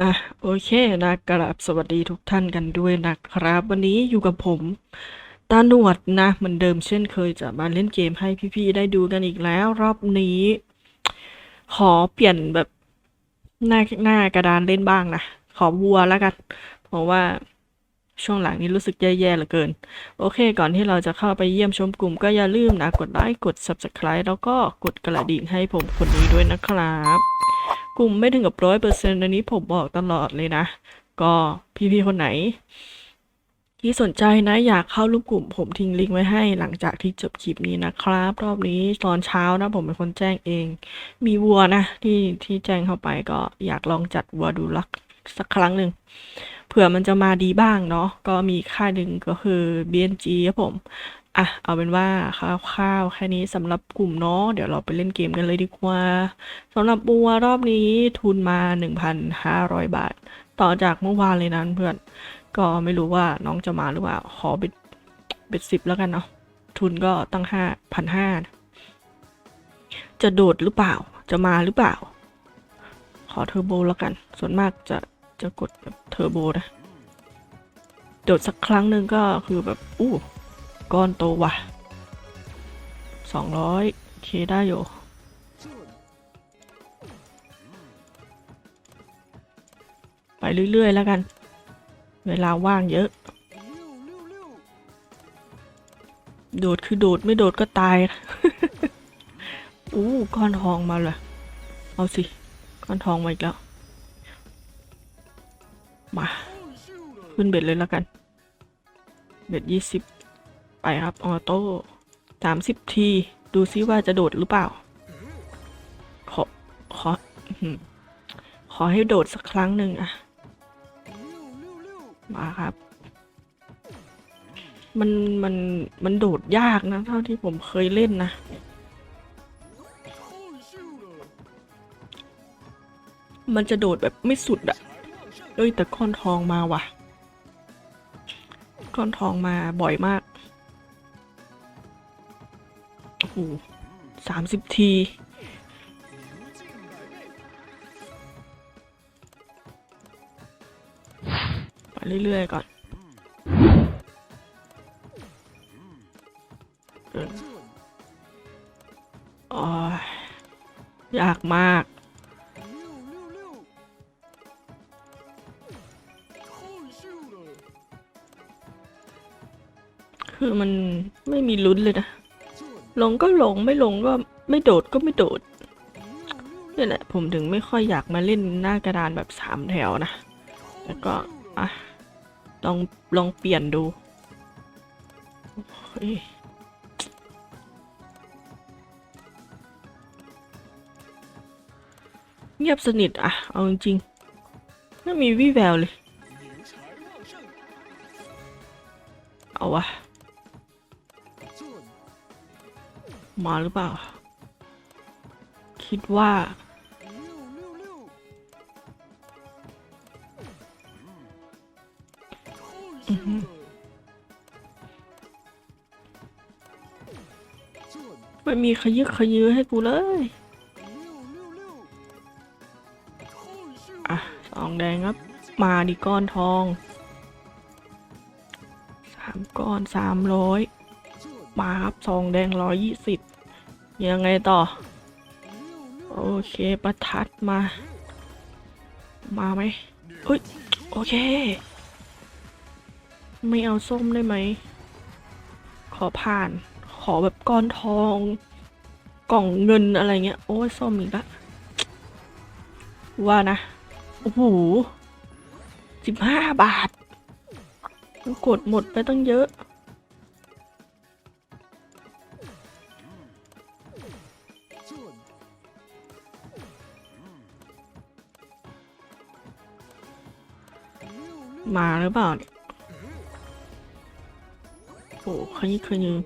อะโอเคนะกราบสวัสดีทุกท่านกันด้วยนะครับ วันนี้อยู่กับผม ตาหนวดนะเหมือนเดิมเช่นเคยจะมาเล่นเกมให้พี่ๆได้ดูกันอีกแล้ว รอบนี้ ขอเปลี่ยนแบบหน้าหน้ากระดานเล่นบ้างนะ ขอวัวแล้วกัน เพราะว่า ช่วงหลังนี้รู้สึกแย่ๆเหลือเกิน โอเค ก่อนที่เราจะเข้าไปเยี่ยมชมกลุ่มก็อย่าลืมนะ กดไลค์ กด Subscribe แล้วก็กดกระดิ่งให้ผมคนนี้ด้วยนะครับ กลุ่มไม่ถึงกับร้อยเปอร์เซ็นต์อันนี้ผมบอกตลอดเลยนะ ก็พี่ๆคนไหน ที่สนใจนะอยากเข้าร่วมกลุ่ม ผมทิ้งลิงก์ไว้ให้หลังจากที่จบคลิปนี้นะครับ รอบนี้ตอนเช้านะ ผมเป็นคนแจ้งเอง มีวัวนะที่ที่แจ้งเข้าไปก็อยากลองจัดวัวดูลัก สักครั้งหนึ่งเผื่อมันจะมาดีบ้างเนาะก็มีค่าหนึ่งก็คือ BNG ครับผมอะเอาเป็นว่าคร่าวๆแค่นี้สำหรับกลุ่มเนาะเดี๋ยวเราไปเล่นเกมกันเลยดีกว่าสำหรับบัวรอบนี้ทุนมา 1,500 บาท ต่อจากเมื่อวานเลยนะเพื่อนก็ไม่รู้ว่าน้องจะมาหรือเปล่าขอเบ็ดเบ็ดสิบแล้วกันเนาะทุนก็ตั้งห้าพันห้าจะโดดหรือเปล่า จะมาหรือเปล่า ขอเทอร์โบแล้วกัน ส่วนมากจะ จะกดแบบเทอร์โบนะโดดสักครั้งหนึ่งก็คือแบบ อู้ก้อนโตว่ะสองร้อยเคได้อยู่ไปเรื่อย ๆ แล้วกัน เวลาว่างเยอะ โดดคือโดดไม่โดดก็ตาย อู้ก้อนทองมาเลย เอาสิ ก้อนทองมาอีกแล้ว มาขึ้นเบ็ดเลยแล้วกัน เบ็ดยี่สิบไปครับ ออโต้สามสิบที ดูซิว่าจะโดดหรือเปล่า ขอ ขอ ขอให้โดดสักครั้งหนึ่งอะมาครับ มัน มัน มันโดดยากนะ เท่าที่ผมเคยเล่นนะ มันจะโดดแบบไม่สุดอะ เอ้ยแต่ก้อนทองมาว่ะ ก้อนทองมาบ่อยมาก โอ้โหสามสิบที ไปเรื่อยๆก่อนออโอ้ยยากมาก คือมันไม่มีลุ้นเลยนะ ลงก็ลงไม่ลงก็ไม่โดดก็ไม่โดดนี่แหละผมถึงไม่ค่อยอยากมาเล่นหน้ากระดานแบบสามแถวนะแต่ก็อะลองลองเปลี่ยนดูเงียบสนิทอะเอาจริงไม่มีวี่แววเลย เอาวะ มาหรือเปล่า คิดว่า อือหือไม่มีขยึกขยือให้กูเลยอะสองแดงครับ มาดิก้อนทองสามก้อนสามร้อยมาครับสองแดงร้อยยี่สิบ ยังไงต่อ โอเคประทัดมา มาไหมเอ้ยโอเค ไม่เอาส้มได้ไหม ขอผ่าน ขอแบบก้อนทอง กล่องเงินอะไรเงี้ย โอ้ยส้มอีกละว่านะ โอ้โหสิบห้าบาท กดหมดไปตั้งเยอะ มาหรือเปล่าโอ้ขยิกขยือ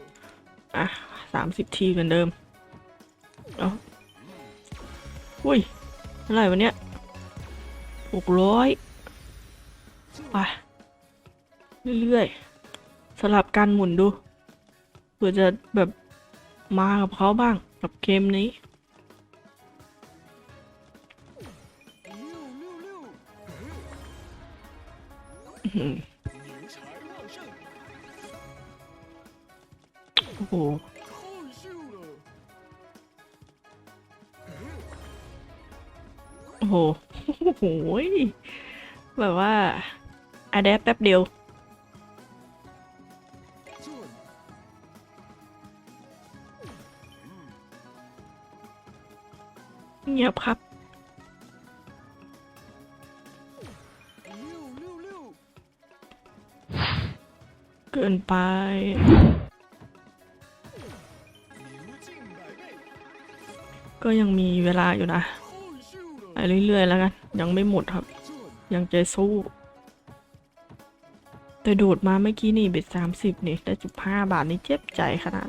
อะสามสิบทีเหมือนเดิม เอาอุ้ยอะไรวะเนี่ยหกร้อยไปเรื่อยๆ สลับกันหมุนดู เพื่อจะแบบมากับเขาบ้างกับเกมนี้ โอ้โหโอ้โหแบบว่าอะแดปแป๊บเดียวเงียบครับ นไป ก็ยังมีเวลาอยู่นะไปเรื่อยๆแล้วกัน ยังไม่หมดครับ ยังใจสู้ แต่โดดมาเมื่อกี้นี่เบ็ดสามสิบนี่ได้จุดห้าบาทนี่เจ็บใจขนาด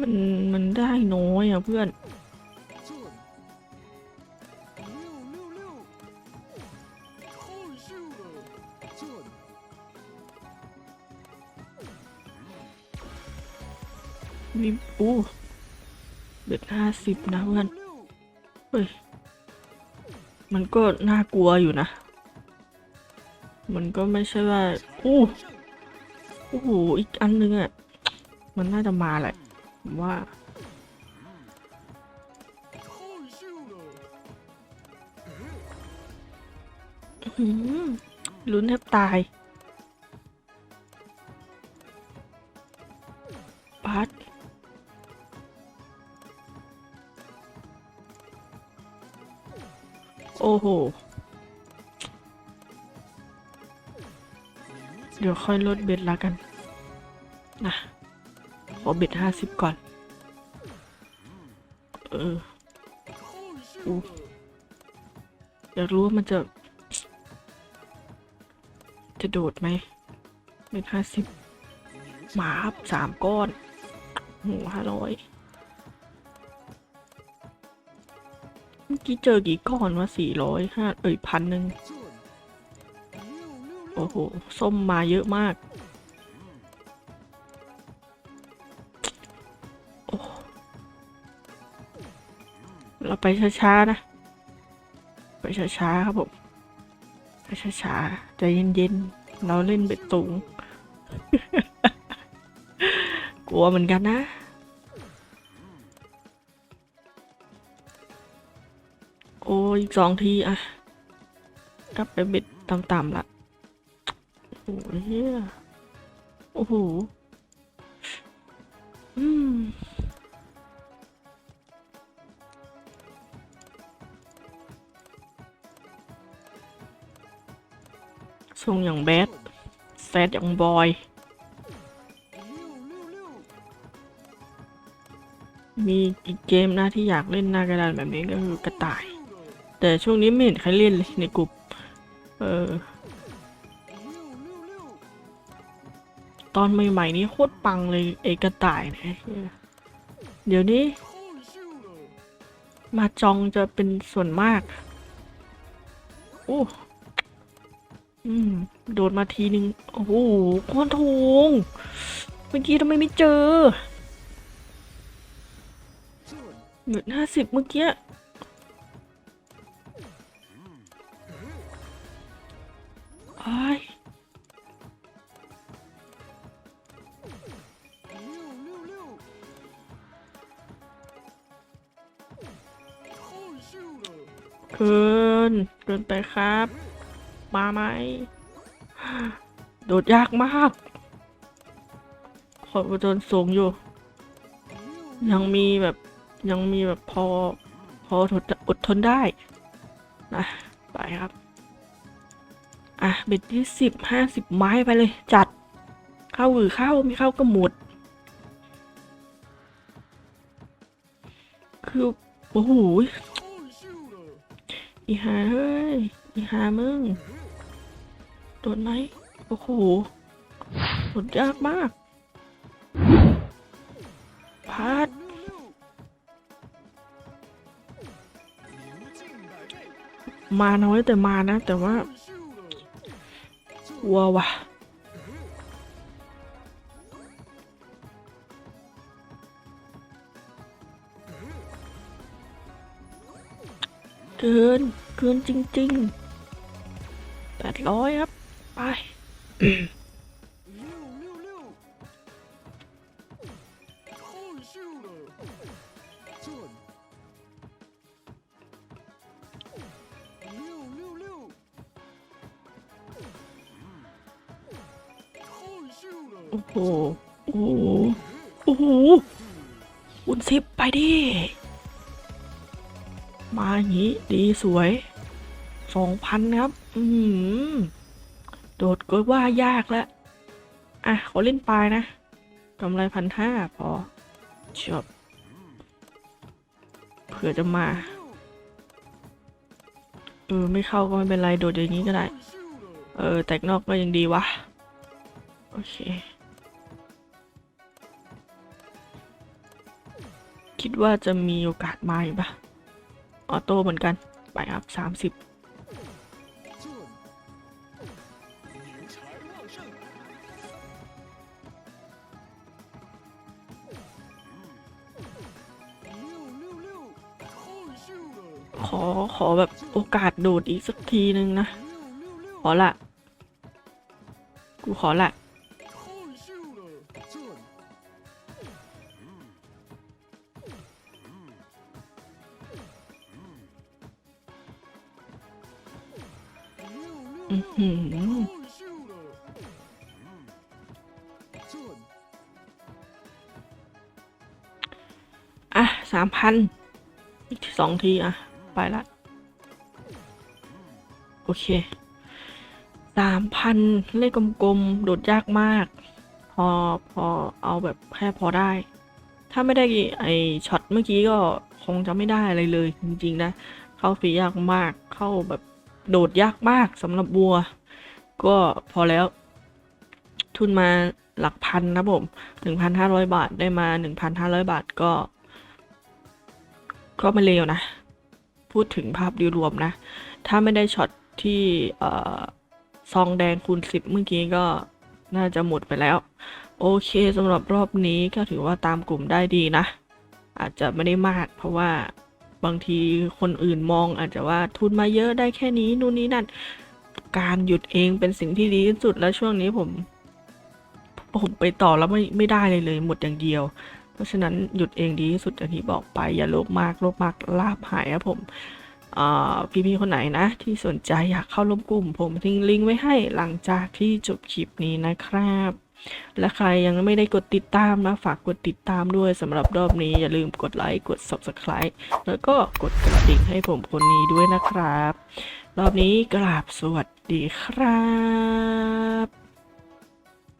มันมันได้น้อยอะเพื่อน มีปูเบ็ดห้าสิบนะเพื่อน เฮ้ย มันก็น่ากลัวอยู่นะ มันก็ไม่ใช่ว่า อู้โอ้อีกอันนึงอะมันน่าจะมาแหละผมว่า ลุ้นแทบตาย ค่อยลดเบ็ดละกันนะขอเบ็ดห้าสิบก่อน เอออยากรู้ว่ามันจะ จะโดดไหมเบ็ดห้าสิบหมาบสามก้อนหมูห้าร้อยเมื่อกี้เจอกี่ก้อนวะสี่ร้อยห้าเอ่ยพันหนึ่ง อ้，โห ส้มมาเยอะมาก เราไปช้าๆนะ ไปช้าๆครับผม ไปช้าๆ ใจเย็นๆ เราเล่นเบ็ดสูงกลัวเหมือนกันนะโอ้ยอีกสองที อะ กลับไปเบ็ดต่ำๆละ โหเฮียโอ้โห อืมทรงอย่างแบดแซดอย่างบอย มีอีกเกมนะที่อยากเล่นหน้ากระดานแบบนี้ก็คือกระต่าย แต่ช่วงนี้ไม่เห็นใครเล่นเลยในกลุ่ม เออ ตอนใหม่ๆนี้โคตรปังเลยเอกต่ายนะเดี๋ยวนี้ มาจองจะเป็นส่วนมากโอ้อืม โดดมาทีนึง โอ้โหก้อนทองเมื่อกี้ทำไมไม่เจอเงินห้าสิบเมื่อกี้ เกินเกินไปครับ มาไหม โดดยากมากขอโดนสูงอยู่ ยังมีแบบยังมีแบบพอ พออดอดทนได้นะไปครับ อะเบ็ดที่สิบห้าสิบไม้ไปเลยจัด เข้าหรือเข้ามีเข้าก็หมด คือ โอ้โห อีหาเฮ้ย อีหามึง โดดไหมโอ้โหโดดยากมาก พาดมาน้อยแต่มานะ แต่ว่าวัวว่ะ เกิน เกินจริงๆแปดร้อยครับ ไปโอ้โห โอ้โห โอ้โหคุณซิบไปดิ มาอย่างนี้ดีสวยสองพันครับ อืมโดดก็ว่ายากแล้ว อะขอเล่นปลายนะกำไรพันห้าพอจบเผื่อจะมา เออ ไม่เข้าก็ไม่เป็นไร โดดอย่างนี้ก็ได้ เออ แตกนอกก็ยังดีวะ โอเค คิดว่าจะมีโอกาสมาอีกปะ ออโต้เหมือนกัน ไปครับสามสิบขอขอแบบโอกาสโดดอีกสักทีนึงนะ ขอละ กูขอละ อะสามพันสองที อะ ไปละ โอเคสามพันเลขกลมๆ โดดยากมาก พอพอเอาแบบแค่พอได้ ถ้าไม่ได้ไอช็อตเมื่อกี้ก็คงจะไม่ได้อะไรเลย จริง ๆ นะ เข้าฟียากมากเข้าแบบ โดดยากมากสำหรับบัว ก็พอแล้ว ทุนมาหลักพันนะผมหนึ่งพันห้าร้อยบาทได้มาหนึ่งพันห้าร้อยบาทก็ ก็ไม่เลวนะ พูดถึงภาพโดยรวมนะ ถ้าไม่ได้ช็อตที่ซองแดงคูณสิบเมื่อกี้ก็น่าจะหมดไปแล้ว โอเคสำหรับรอบนี้ก็ถือว่าตามกลุ่มได้ดีนะ อาจจะไม่ได้มากเพราะว่า บางทีคนอื่นมองอาจจะว่าทุนมาเยอะได้แค่นี้นู่นนี่นั่น การหยุดเองเป็นสิ่งที่ดีที่สุดแล้วช่วงนี้ผม ผมไปต่อแล้วไม่ไม่ได้เลยเลยหมดอย่างเดียว เพราะฉะนั้นหยุดเองดีที่สุดอย่างที่บอกไป อย่าโลภมากโลภมากลาบหายครับผมอ่าพี่ๆคนไหนนะ ที่สนใจอยากเข้าร่วมกลุ่ม ผมทิ้งลิงก์ไว้ให้หลังจากที่จบคลิปนี้นะครับ และใครยังไม่ได้กดติดตามนะฝากกดติดตามด้วยสำหรับรอบนี้อย่าลืมกดไลค์กด subscribe แล้วก็กดกระดิ่งให้ผมคนนี้ด้วยนะครับ รอบนี้กราบสวัสดีครับ